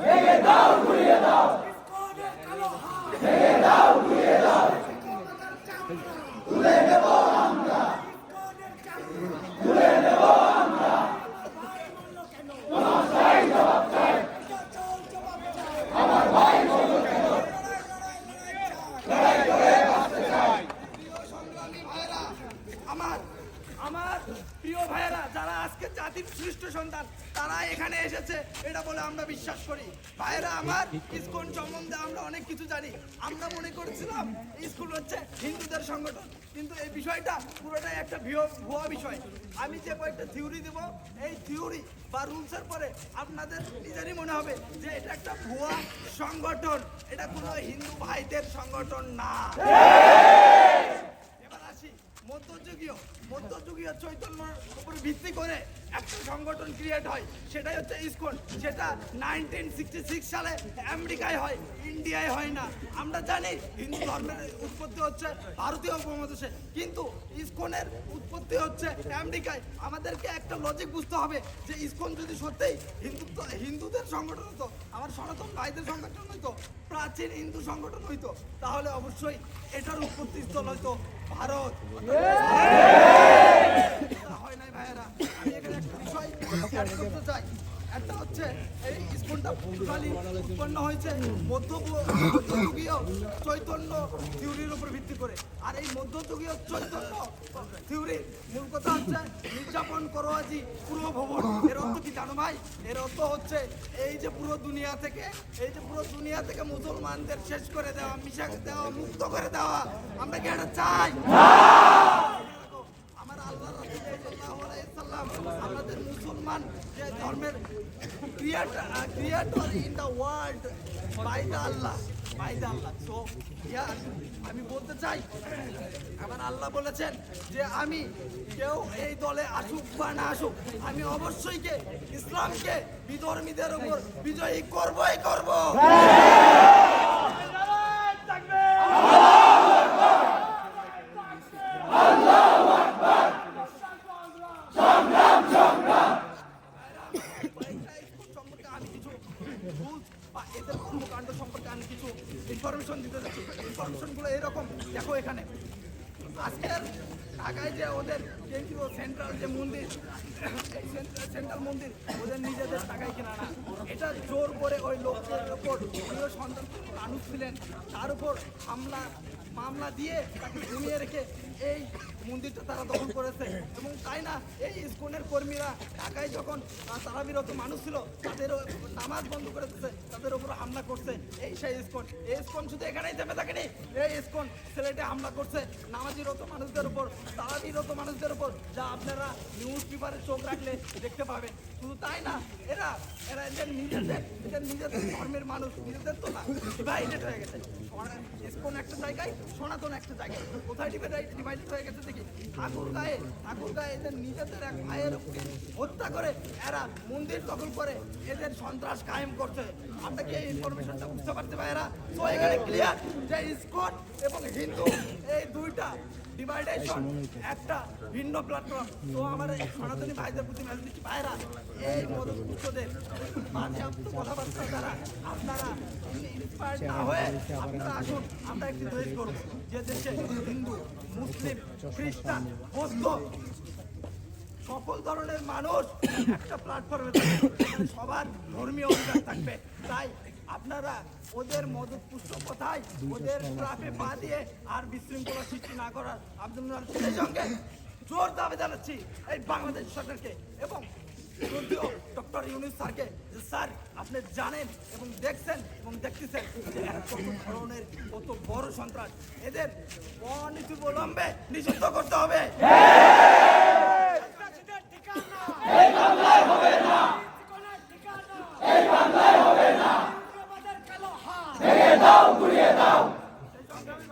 ভেঙে দাও ঘুরিয়ে দাও ইসকনের কালো হাত ভেঙে দাও ঘুরিয়ে দাও তুলে নেব আমরা ইসকনের চামড়া তুলে নেব আমরা ভাই বলল কেন আমার ভাই জবাব চাই জবাব চাই আমার ভাই বলল কেন লড়াই লড়াই লড়াই চাই প্রিয় সংগ্রামী ভাইরা আমার আমার প্রিয় ভাইরা যারা আজকে জাতির সৃষ্ট সন্তান, তারা এখানে এসেছে। এটা বলে আমরা বিশ্বাস করি। ভাইরা আমার ইসকন সম্বন্ধে আমরা অনেক কিছু জানি। আমরা মনে করেছিলাম স্কুল হচ্ছে হিন্দুদের সংগঠন। কিন্তু এই বিষয়টা পুরোটাই একটা ভুয়া বিষয়। আমি যে কয়েকটা থিওরি দেব, এই থিওরি বা রুলসের পরে আপনাদের নিজেরই মনে হবে যে এটা একটা ভুয়া সংগঠন। এটা কোনো হিন্দু ভাইদের সংগঠন না এবার আসি মধ্যযুগীয় মধ্যযুগীয় চৈতন্যের উপরে ভিত্তি করে একটা সংগঠন ক্রিয়েট হয় সেটাই হচ্ছে ইসকন। সেটা নাইনটিন সিক্সটি সিক্স সালে আমেরিকায় হয় ইন্ডিয়ায় হয় না। আমরা জানি হিন্দু ধর্মের উৎপত্তি হচ্ছে ভারতীয় উপমহাদেশে কিন্তু ইসকনের উৎপত্তি হচ্ছে আমেরিকায়। আমাদেরকে একটা লজিক বুঝতে হবে যে ইসকন যদি সত্যিই হিন্দুত্ব হিন্দুদের সংগঠন হতো আমার সনাতন ভাইদের সংগঠন হইতো প্রাচীন হিন্দু সংগঠন হইতো তাহলে অবশ্যই এটার উৎপত্তি স্থল হয়তো ভারত হয় নাই পুরো ভবন কি জানো ভাই? হচ্ছে, এই যে পুরো দুনিয়া থেকে, এই যে পুরো দুনিয়া থেকে মুসলমানদের শেষ করে দেওয়া মিশা দেওয়া, মুক্ত করে দেওয়া, আমরা কি এটা চাই? মুসলমান ইন দ্য ওয়ার্ল্ড আল্লাহ আমি বলতে চাই, আমার আল্লাহ বলেছেন যে আমি কেউ এই দলে আসুক বা না আসুক, আমি অবশ্যই কে? ইসলামকে বিধর্মীদের উপর বিজয়ী করবই করব সম্পর্কে আমি কিছু rules বা এদের কর্মকাণ্ড সম্পর্কে আমি কিছু ইনফরমেশন দিতে যাচ্ছি। ইনফরমেশনগুলো এরকম, দেখো এখানে। আজকের ঢাকায় যে ওদের কেন্দ্রীয় সেন্ট্রাল যে মন্দির সেন্ট্রাল মন্দির, ওদের নিজেদের টাকায় কেনা না। এটা জোর করে ওই লোকের ওপর প্রিয় সন্তান মানুষ ছিলেন, তার উপর হামলা মামলা দিয়ে তাকে ঘুমিয়ে রেখে এই মন্দিরটা তারা দখল করেছে। এবং তাই না, এই ইস্কনের কর্মীরা ঢাকায় যখন তারাবিরত মানুষ ছিল, তাদের নামাজ বন্ধ করে দিচ্ছে তাদের উপর হামলা করছে এই সেই ইস্কন। এই ইস্কন শুধু এখানেই থেমে থাকেনি, এই ইস্কন সিলেটে হামলা করছে নামাজিরত মানুষদের উপর, তারাবিরত মানুষদের উপর, যা আপনারা নিউজ পেপারে চোখ রাখলে দেখতে পাবেন। শুধু তাই না, এরা এরা এদের নিজেদের এদের নিজেদের ধর্মের মানুষ, নিজেদের তো না ডিভাইডেড হয়ে গেছে। ইস্কন একটা জায়গায় সনাতন একটা জায়গায় কোথায় ডিভাইডেড হয়ে গেছে দেখি। ঠাকুর গায়ে ঠাকুর গায়ে এদের নিজেদের এক ভাইয়ের হত্যা করে এরা মন্দির দখল করে। এদের সন্ত্রাস কায়েম করছে। আপনাকে এই ইনফরমেশনটা বুঝতে পারতে পারি তো এখানে ক্লিয়ার যে ইস্কট এবং হিন্দু, এই দুইটা ডিভাইডেশন একটা ভিন্ন প্ল্যাটফর্ম তো আমার এই সনাতনী ভাইদের প্রতি দিচ্ছি ভাইরা এই মদতপুষ্টদের বাজেয়াপ্ত কথাবার্তা দ্বারা আপনারা ইন্সপায়ার্ড না হয়ে আপনারা আসুন আমরা একটি দেশ করব যে দেশে হিন্দু মুসলিম খ্রিস্টান বৌদ্ধ সকল ধরনের মানুষ একটা প্ল্যাটফর্মে সবার ধর্মীয় অধিকার থাকবে। তাই আপনারা ওদের মদত পুষ্ট কোথায় ওদের ট্রাফে পা দিয়ে আর বিশৃঙ্খলা সৃষ্টি না করার আব্দুল সেই সঙ্গে জোর দাবি জানাচ্ছি এই বাংলাদেশ সরকারকে এবং যদিও ডক্টর ইউনুস স্যারকে যে স্যার আপনি জানেন এবং দেখছেন এবং দেখতেছেন যে এরা কত ধরনের কত বড় সন্ত্রাস। এদের অনিতবিলম্বে নিষিদ্ধ করতে হবে।